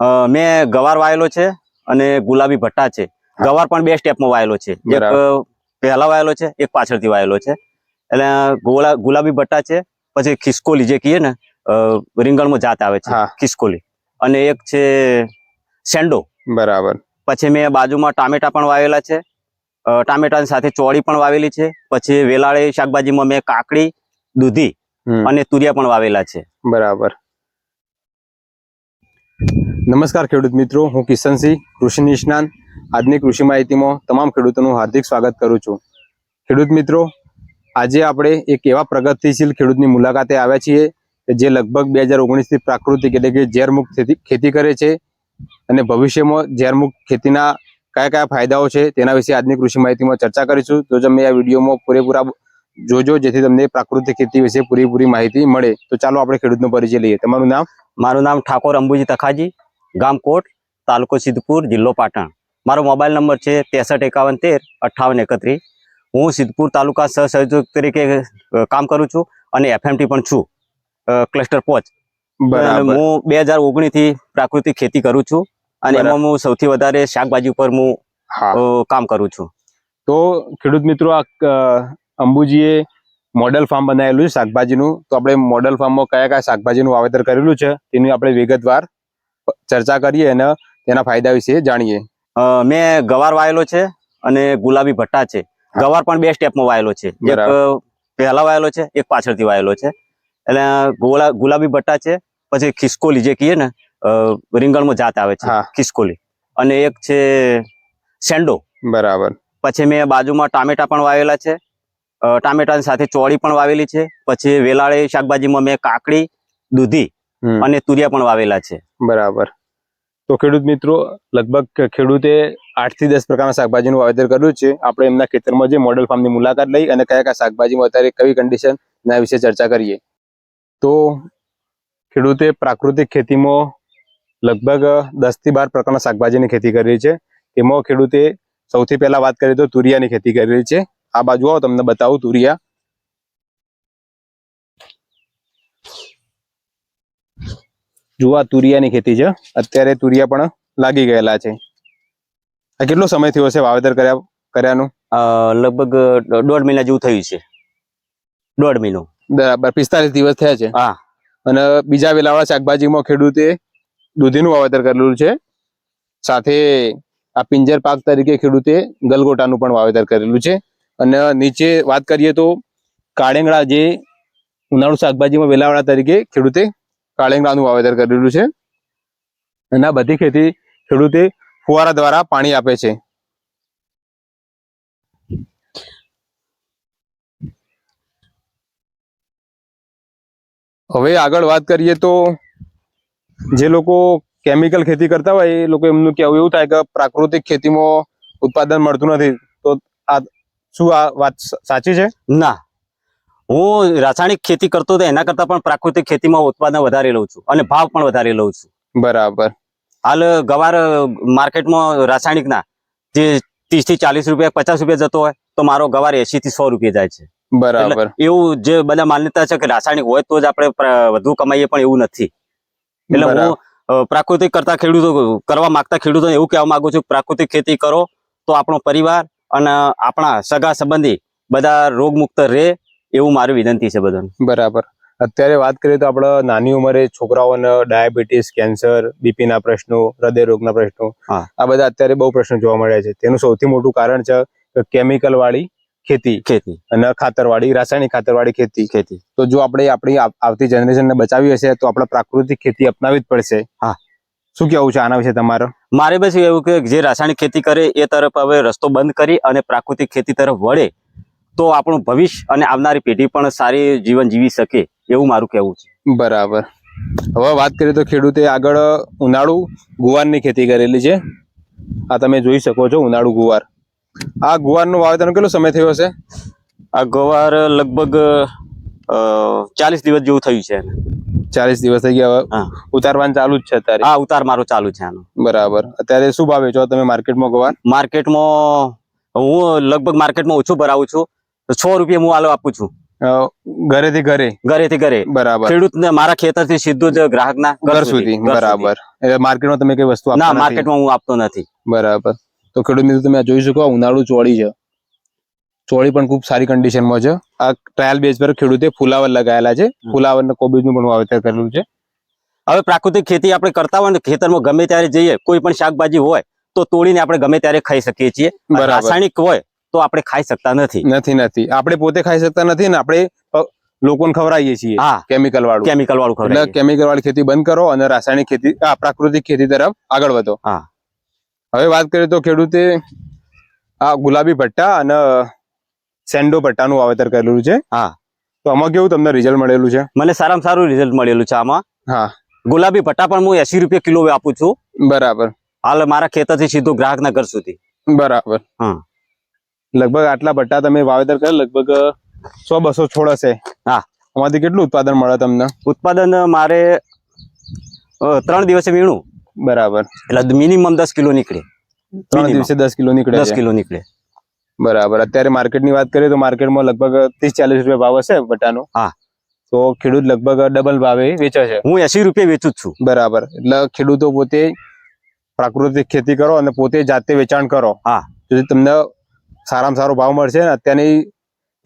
અ, મેં ગવાર વાયેલો છે અને ગુલાબી ભટ્ટા છે. ગવાર પણ બે સ્ટેપમાં વાયેલો છે. એક પહેલા વાયેલો છે એક પાછળથી વાયેલો છે. એટલે ગોળા ગુલાબી ભટ્ટા છે પછી ખિસકોલી જે કહીએ ને રીંગણમાં જાત આવે છે. ખિસકોલી. અને એક છે સેન્ડો બરાબર. પછી મેં બાજુમાં ટામેટા પણ વાવેલા છે. ટામેટાની સાથે ચોળી પણ વાવેલી છે. પછી વેલાળી શાકભાજીમાં મેં કાકડી દૂધી અને તુરિયા પણ વાવેલા છે. બરાબર. નમસ્કાર ખેડૂત મિત્રો, હું કિશનસિંહ કૃષિ નિષ્ણાંત. આજની કૃષિ માહિતીમાં તમામ ખેડૂતોનું હાર્દિક સ્વાગત કરું છું. ખેડૂત મિત્રો, આજે આપણે એક એવા પ્રગતિશીલ ખેડૂતની મુલાકાતે આવ્યા છીએ કે જે લગભગ બે હજાર ઓગણીસથી પ્રાકૃતિક એટલે કે ઝેરમુક્ત ખેતી કરે છે અને ભવિષ્યમાં ઝેરમુક્ત ખેતીના કયા કયા ફાયદાઓ છે તેના વિશે આજની કૃષિ માહિતીમાં ચર્ચા કરીશું. તો તમે આ વિડીયોમાં પૂરેપૂરા જોજો, જેથી તમને પ્રાકૃતિક ખેતી વિશે પૂરેપૂરી માહિતી મળે. તો ચાલો આપણે ખેડૂતનો પરિચય લઈએ. તમારું નામ? મારું નામ ઠાકોર અંબુજી તખાજી. ગામ કોટ તાલુકો સિદ્ધપુર જિલ્લો પાટણ. મારો મોબાઈલ નંબર છે ત્રેસઠ એકાવન તેર અઠ્ઠાવન એકત્રીસ. હું સિદ્ધપુર તાલુકા સહસંયોજક તરીકે કામ કરું છું અને એફએમટી પણ છું. ક્લસ્ટર પોચ. હું બે હજાર ઓગણીસથી પ્રાકૃતિક ખેતી કરું છું અને એમાં હું સૌથી વધારે શાકભાજી ઉપર હું કામ કરું છું. તો ખેડૂત મિત્રો આ અંબુજીએ મોડેલ ફાર્મ બનાવેલું છે શાકભાજીનું. તો આપણે મોડેલ ફાર્મમાં કયા કયા શાકભાજીનું વાવેતર કરેલું છે તેની આપણે વિગતવાર ચર્ચા કરીએ અને તેના ફાયદા વિશે જાણીએ. મેં ગવાર વાયેલો છે અને ગુલાબી ભટ્ટા છે. ગવાર પણ બે સ્ટેપમાં વાયેલો છે. એક પહેલા વાયેલો છે એક પાછળથી વાયેલો છે. એટલે ગોળા ગુલાબી ભટ્ટા છે પછી ખિસકોલી જે કહીએ ને રીંગણમાં જાત આવે છે. ખિસકોલી. અને એક છે સેન્ડો બરાબર. પછી મેં બાજુમાં ટામેટા પણ વાવેલા છે. ટામેટાની સાથે ચોળી પણ વાવેલી છે. પછી વેલાળી શાકભાજીમાં મેં કાકડી દૂધી. અને તુરિયા પણ વાવેલા છે. બરાબર. તો ખેડૂત મિત્રો લગભગ ખેડૂતે આઠથી દસ પ્રકારના શાકભાજીનું વાવેતર કર્યું છે. આપણે એમના ખેતરમાં જે મોડેલ ફાર્મની મુલાકાત લઈ અને કયા કયા શાકભાજીમાં અત્યારે કઈ કન્ડિશન એના વિશે ચર્ચા કરીએ. તો ખેડૂતે પ્રાકૃતિક ખેતીમાં લગભગ દસથી બાર પ્રકારના શાકભાજીની ખેતી કરી છે. તેમાં ખેડૂતે સૌથી પહેલા વાત કરીએ તો તુરિયાની ખેતી કરેલી છે. આ બાજુ આવો તમને બતાવું તુરિયા. જુઓ તુરિયાની ખેતી છે. અત્યારે તુરિયા પણ લાગી ગયેલા છે. આ કેટલો સમય થયો છે વાવેતર કર્યા કર્યાનું? લગભગ દોઢ મહિના જેવું થયું છે. દોઢ મહિનો. બરાબર પિસ્તાલીસ દિવસ થયા છે. હા. અને બીજા વેલાવાળા શાકભાજીમાં ખેડૂતે દૂધીનું વાવેતર કરેલું છે. સાથે આ પિંજર પાક તરીકે ખેડૂતે ગલગોટાનું પણ વાવેતર કરેલું છે. અને નીચે વાત કરીએ તો કાળેંગળા જે ઉનાળુ શાકભાજીમાં વેલાવાળા તરીકે ખેડૂતે કાળેંગળાનું વાવેતર કરેલું છે. અને બધી ખેતી ખેડૂતે ફુવારા દ્વારા પાણી આપે છે. હવે આગળ વાત કરીએ તો જે લોકો કેમિકલ ખેતી કરતા હોય એ લોકો એમનું કહેવું એવું થાય કે પ્રાકૃતિક ખેતીમાં ઉત્પાદન મળતું નથી. તો આ શું આ વાત સાચી છે? ના. હું રાસાયણિક ખેતી કરતો હતો એના કરતા પણ પ્રાકૃતિક ખેતીમાં ઉત્પાદન વધારે લઉં છું અને ભાવ પણ વધારે લઉં છું. બરાબર. હાલ ગવાર માર્કેટમાં રાસાયણિકના જે ત્રીસથી ચાલીસ રૂપિયા પચાસ રૂપિયા જતો હોય તો મારો ગવાર એસી થી સો રૂપિયા જાય છે. બરાબર. એવું જે બધા માન્યતા છે કે રાસાયણિક હોય તો જ આપણે વધુ કમાઈએ પણ એવું નથી. એટલે હું પ્રાકૃતિક કરતા ખેડૂતો કરવા માંગતા ખેડૂતોને એવું કહેવા માંગુ છું પ્રાકૃતિક ખેતી કરો તો આપણો પરિવાર અને આપણા સગા સંબંધી બધા રોગમુક્ત રહે એવું મારી વિનંતી છે બધાને. બરાબર. અત્યારે વાત કરીએ તો આપણે નાની ઉંમરે છોકરાઓને ડાયાબિટીસ કેન્સર બીપીના પ્રશ્નો હૃદય રોગના પ્રશ્નો. આ બધા અત્યારે બહુ પ્રશ્નો જોવા મળ્યા છે. તેનું સૌથી મોટું કારણ છે કેમિકલ વાળી ખેતી ખેતી. અને ખાતરવાળી રાસાયણિક ખાતરવાળી ખેતી. ખેતી. તો જો આપણે આપણી આવતી જનરેશનને બચાવી હશે તો આપણે પ્રાકૃતિક ખેતી અપનાવી જ પડશે. હા. શું કેવું છે આના વિશે તમારો? મારે બસ એવું કે જે રાસાયણિક ખેતી કરે એ તરફ હવે રસ્તો બંધ કરી અને પ્રાકૃતિક ખેતી તરફ વળે તો આપણું ભવિષ્ય અને આવનારી પેઢી પણ સારી જીવન જીવી શકે એવું મારું કહેવું છે. બરાબર. હવે વાત કરીએ તો ખેડૂતે આગળ ઉનાળુ ગુવારની ખેતી કરેલી છે. આ તમે જોઈ શકો છો ઉનાળુ ગુવાર. આ ગુવારનું વાવેતરનો કેટલો સમય થયો હશે? આ ગુવાર લગભગ ચાલીસ દિવસ જેવું થયું છે. ચાલીસ દિવસ થઈ ગયા. હવે. ઉતારવાનું ચાલુ જ છે અત્યારે? હા ઉતાર મારો ચાલુ છે આનો. બરાબર. અત્યારે શું ભાવે છો તમે માર્કેટમાં ગુવાર? માર્કેટમાં હું લગભગ માર્કેટમાં ઓછું ભરાવું છું. તો છ રૂપિયા હું આલો આપું છું. ઘરેથી ઘરે? ઘરેથી ઘરે. બરાબર. ખેડૂત મારા ખેતરથી સીધું જ ગ્રાહકના ઘર સુધી બરાબર. એટલે માર્કેટમાં તમે કઈ વસ્તુ ના માર્કેટમાં હું આપતો નથી. બરાબર. તો ખેડૂત મિત્રો તમે જોઈ શકો ઉનાળુ ચોળી છે. ચોળી પણ ખૂબ સારી કન્ડિશનમાં છે. આ ટ્રાયલ બેઝ પર ખેડૂતે ફુલાવર લગાવેલા છે. ફુલાવર ને કોબીજનું પણ વાવેતર કરેલું છે. હવે પ્રાકૃતિક ખેતી આપણે કરતા હોય ને ખેતરમાં ગમે ત્યારે જઈએ કોઈ પણ શાકભાજી હોય તો તોડીને આપણે ગમે ત્યારે ખાઈ શકીએ છીએ. રાસાયણિક હોય તો આપણે ખાઈ શકતા નથી. નથી નથી. આપણે પોતે ખાઈ શકતા નથી ને આપણે લોકોને ખવડાવીએ છીએ. હા. કેમિકલ વાળું. કેમિકલ વાળું એટલે કેમિકલ વાળી ખેતી બંધ કરો અને રાસાયણિક ખેતી આ પ્રાકૃતિક ખેતી તરફ આગળ વધો. હા. હવે વાત કરીએ તો ખેડૂતે આ ગુલાબી ભટ્ટા અને સેન્ડો ભટ્ટાનું વાવેતર કરેલું છે. હા. તો આમાં કેવું તમને રિઝલ્ટ મળેલું છે? મને સારામાં સારું રિઝલ્ટ મળેલું છે આમાં. હા. ગુલાબી ભટ્ટા પણ હું એસી રૂપિયા કિલો આપું છું. બરાબર. હાલ મારા ખેતરથી સીધું ગ્રાહકનગર સુધી. બરાબર. હા. લગભગ આટલા ભટ્ટા તમે વાવેતર કરે લગભગ સો બસો છોડ હશે. હા. આમાંથી કેટલું ઉત્પાદન મળે તમને? ઉત્પાદન મારે ત્રણ દિવસે વીણું. બરાબર. એટલે મિનિમમ દસ કિલો નીકળે. ત્રણ દિવસે દસ કિલો નીકળે દસ કિલો નીકળે. બરાબર. અત્યારે માર્કેટની વાત કરીએ તો માર્કેટમાં લગભગ ત્રીસ ચાલીસ રૂપિયા ભાવ હશે ભટ્ટાનો હા. તો ખેડૂત લગભગ ડબલ ભાવે વેચે છે. હું એસી રૂપિયા વેચું જ છું. બરાબર. એટલે ખેડૂતો પોતે પ્રાકૃતિક ખેતી કરો અને પોતે જાતે વેચાણ કરો. હા. તમને સારામાં સારો ભાવ મળશે અને અત્યારની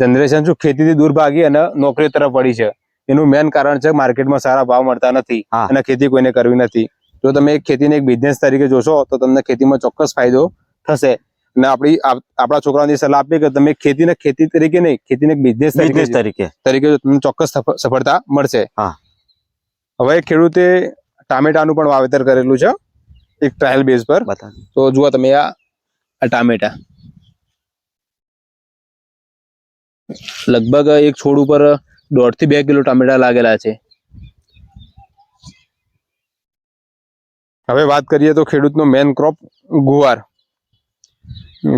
જનરેશન શું ખેતીથી દૂર ભાગી અને નોકરી તરફ વળી છે. એનું મેન કારણ છે માર્કેટમાં સારા ભાવ મળતા નથી. અને ખેતી કોઈને કરવી નથી. જો તમે એક ખેતીને એક બિઝનેસ તરીકે જોશો તો તમને ખેતીમાં ચોક્કસ ફાયદો થશે. અને આપણી આપણા છોકરાઓની સલાહ આપીએ કે તમે ખેતીને ખેતી તરીકે નહીં ખેતીને બિઝનેસ તરીકે તરીકે. તરીકે તમને ચોક્કસ સફળતા મળશે. હા. હવે ખેડૂતે ટામેટાનું પણ વાવેતર કરેલું છે એક ટ્રાયલ બેઝ પર. તો જુઓ તમે આ ટામેટા. લગભગ એક છોડ ઉપર દોઢથી બે કિલો ટામેટા લાગેલા છે. હવે વાત કરીએ તો ખેડૂતનો મેન ક્રોપ ગુવાર.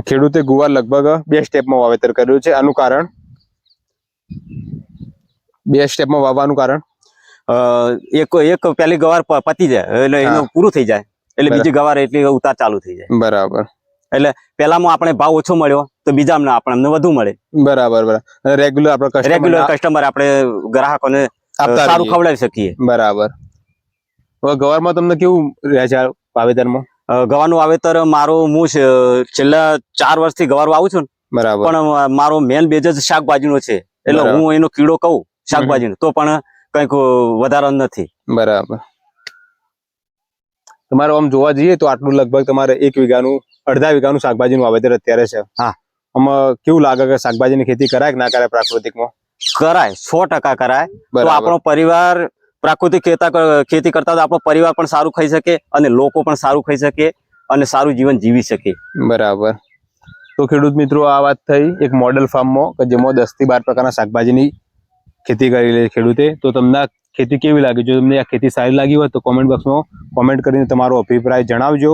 ખેડૂતે ગુવાર લગભગ બે સ્ટેપમાં વાવેતર કર્યું છે. આનું કારણ? બે સ્ટેપમાં વાવવાનું કારણ? એક એક પેલી ગવાર પતી જાય. એટલે એનું પૂરું થઈ જાય. એટલે બીજી ગવાર એટલી ઉતાર ચાલુ થઈ જાય. બરાબર. એટલે પેલામાં આપણે ભાવ ઓછો મળ્યો. તો બીજામાં આપણે અમને વધુ મળે. બરાબર બરાબર. રેગ્યુલર આપણે રેગ્યુલર કસ્ટમર આપણે ગ્રાહકોને સારું ખવડાવી શકીએ. બરાબર. હવે ગવારમાં તમને કેવું રહે છે વાવેતરમાં? ગવાનું વાવેતર મારો હું છેલ્લા ચાર વર્ષથી ગવાર વાવું છું ને, બરાબર. પણ મારો મેન બેજ જ શાકભાજીનો છે. એટલે હું એનો કીડો કહું શાકભાજીનો. તો પણ કંઈક વધારો નથી. બરાબર. તમારે આમ જોવા જઈએ તો આટલું લગભગ તમારે એક વીઘાનું અડધા વીઘાનું શાકભાજીનું વાવેતર અત્યારે છે. હા. આમાં કેવું લાગે કે શાકભાજીની ખેતી કરાય કે ના કરાય પ્રાકૃતિકમાં? કરાય સો ટકા કરાય. તો આપણો પરિવાર પ્રાકૃતિક ખેતી કરતા તો આપણો પરિવાર પણ સારું ખાઈ શકે અને લોકો પણ સારું ખાઈ શકે અને સારું જીવન જીવી શકે. બરાબર. તો ખેડૂત મિત્રો આ વાત થઈ એક મોડેલ ફાર્મમાં કે જેમાં દસથી બાર પ્રકારના શાકભાજીની ખેતી કરી લે ખેડૂતે. તો તમને આ ખેતી કેવી લાગી? જો તમને આ ખેતી સારી લાગી હોય તો કોમેન્ટ બોક્સમાં કોમેન્ટ કરીને તમારો અભિપ્રાય જણાવજો.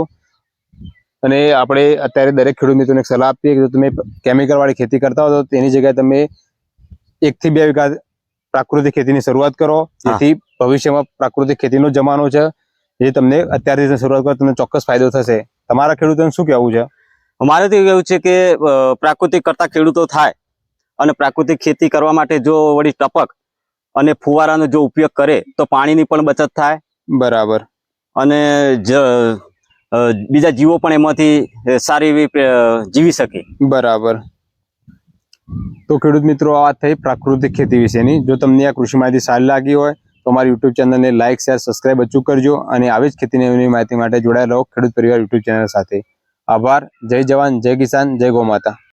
અને આપણે અત્યારે દરેક ખેડૂત મિત્રોને સલાહ આપીએ કે જો તમે કેમિકલવાળી ખેતી કરતા હો તો તેની જગ્યાએ તમે એક થી બે વીઘા પ્રાકૃતિક ખેતીની શરૂઆત કરો. જેથી ભવિષ્યમાં પ્રાકૃતિક ખેતીનો જમાનો છે જે તમને અત્યારથી શરૂઆત કરો તમને ચોક્કસ ફાયદો થશે. તમારા ખેડૂતોને શું કહેવું છે? અમારે તો એવું છે કે પ્રાકૃતિક કરતા ખેડૂતો થાય અને પ્રાકૃતિક ખેતી કરવા માટે જો વળી ટપક અને ફુવારાનો જો ઉપયોગ કરે તો પાણીની પણ બચત થાય. બરાબર. અને બીજા જીવો પણ એમાંથી સારી એવી જીવી શકે. બરાબર. તો ખેડૂત મિત્રો, આ વાત થઈ પ્રાકૃતિક ખેતી વિશેની. જો તમને આ કૃષિ માહિતી સારી લાગી હોય, તો અમારી યુટ્યુબ ચેનલને લાઇક શેર, સબસ્ક્રાઇબ અચૂક કરજો અને આવી જ ખેતીની માહિતી માટે જોડાયેલા ખેડૂત પરિવાર યુટ્યુબ ચેનલ સાથે. આભાર. જય જવાન, જય કિસાન, જય ગૌ માતા.